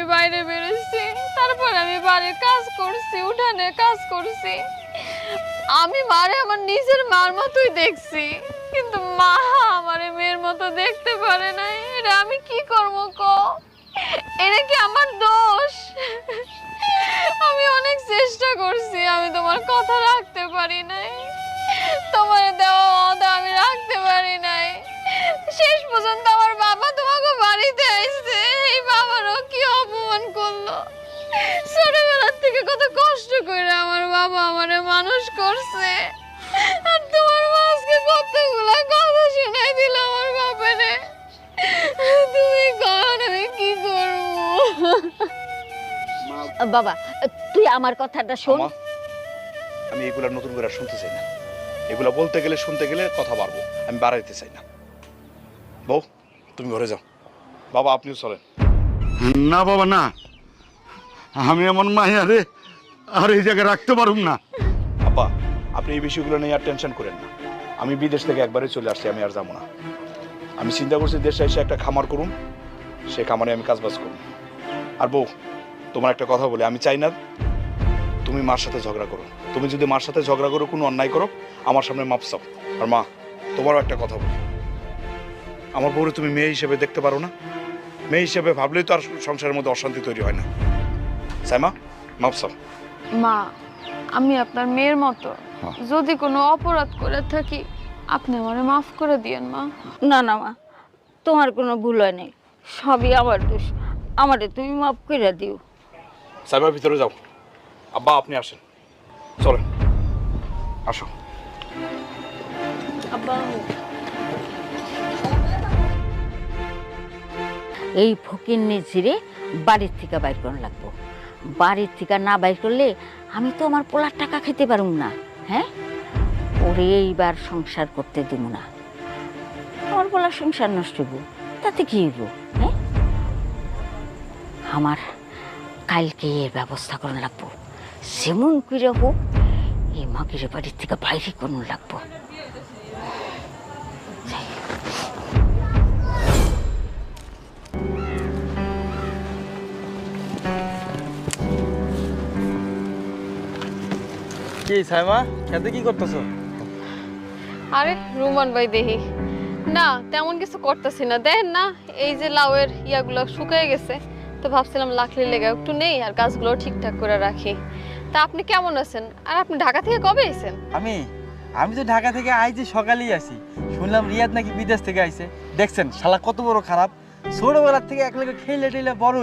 আমি বাইরে বেরোচ্ছি, তারপর আমি বাড়ির কাজ করছি, উঠানে কাজ করছি। আমি মারে আমার নিজের মার মতোই দেখছি, কিন্তু মা আমারে মেয়ের মতো দেখতে পারে নাই এটা আমি কি করব ক? এটা কি আমার দোষ? আমি অনেক চেষ্টা করছি, আমি তোমার কথা রাখতে পারি নাই। তোমার দেওয়া ওয়াদা আমি রাখতে পারি নাই। শেষ পর্যন্ত আমার মানুষ করছে। আর তোমার মা আজকে কতগুলা কথা শোনাই দিল আমার বাবারে তুমি কখন আমি কি করব? বাবা তুই আমার কথাটা শোন। আমা, এগুলা নতুন করে শুনতে চাই না। এগুলা বলতে গেলে শুনতে গেলে কথা বাড়বো। আমি বাড়াইতে চাই না। বউ তুমি ঘরে যাও। বাবা আপনিও চলেন। না বাবা না। আমি এমন মাইয়া রে আর এই জায়গায় রাখতে পারুম না। আপনি এই বিষয়গুলো নিয়ে আর টেনশন করেন না। আমি বিদেশ থেকে একবারে চলে আসছি, আমি আর যাব না। আমি চিন্তা করছি দেশে এসে একটা খামার করুন, সে খামারে আমি কাজবাজ করুন আর বউ, তোমার একটা কথা বলে, আমি চাই না তুমি মার সাথে ঝগড়া করো। তুমি যদি মার সাথে ঝগড়া করো, কোনো অন্যায় করো, আমার সামনে মাপ চাও। আর মা, তোমারও একটা কথা বলি। আমার বউরে তুমি মেয়ে হিসেবে দেখতে পারো না। মেয়ে হিসেবে ভাবলেই তো আর সংসারের মধ্যে অশান্তি তৈরি হয় না। সাইমা, মাপ চাও। মা আমি আপনার মেয়ের মতো। যদি কোনো অপরাধ করে থাকি আপনি আমারে মাফ করে দিয়েন মা। না না মা তোমার কোনো ভুল হয় নাই। সবই আমার দোষ। আমারে তুমি মাফ করে দিও। সাইবার ভিতরে যাও। আব্বা আপনি আসেন। চলেন। আসো। আব্বা। এই ফকির নিজিরে বাড়ির থেকে বাইর করা লাগবো। বাড়ির থেকে না বাইর করলে আমি তো আমার পোলার টাকা খেতে পারুম না হ্যাঁ? ওরে এইবার সংসার করতে দিব না। আমার পোলার সংসার নষ্ট হইব, তাতে কি হইব হ্যাঁ? আমার কালকে এর ব্যবস্থা করুন লাগবো। যেমন করে হোক, এই মাগিরে বাড়ির থেকে বাইরে করুন লাগবো। কি সাইমা? খেতে কি করতেছো? আরে রুমান ভাই দেহি না তেমন কিছু করতেছি না। দেখেন না এই যে লাউয়ের ইয়াগুলো শুকিয়ে গেছে তো ভাবছিলাম লাকলি লেগে একটু নেই আর গাছগুলো ঠিকঠাক করে রাখি। তা আপনি কেমন আছেন? আর আপনি ঢাকা থেকে কবে এসেছেন আমি? আমি তো ঢাকা থেকে আইছি সকালেই আসি শুনলাম রিয়াদ নাকি বিদেশ থেকে আইছে। দেখছেন শালা কত বড় খারাপ। ছোটবেলার থেকে এক লোকে খেলে টেলে বড়